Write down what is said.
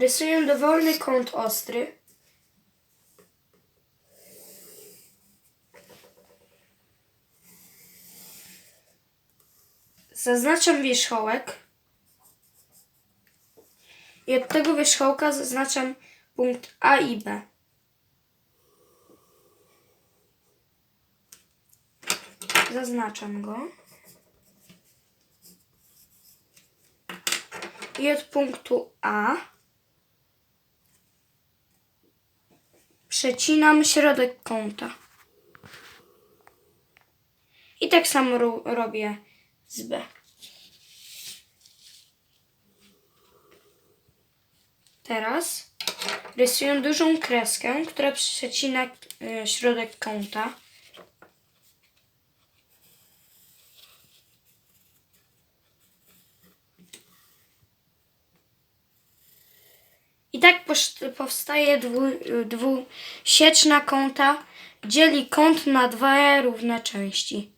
Rysuję dowolny kąt ostry. Zaznaczam wierzchołek. I od tego wierzchołka zaznaczam punkt A i B. Zaznaczam go. I od punktu A przecinam środek kąta. I tak samo ro- robię z B. Teraz rysuję dużą kreskę, która przecina e, środek kąta. I tak powstaje dwu, dwusieczna kąta, dzieli kąt na dwie równe części.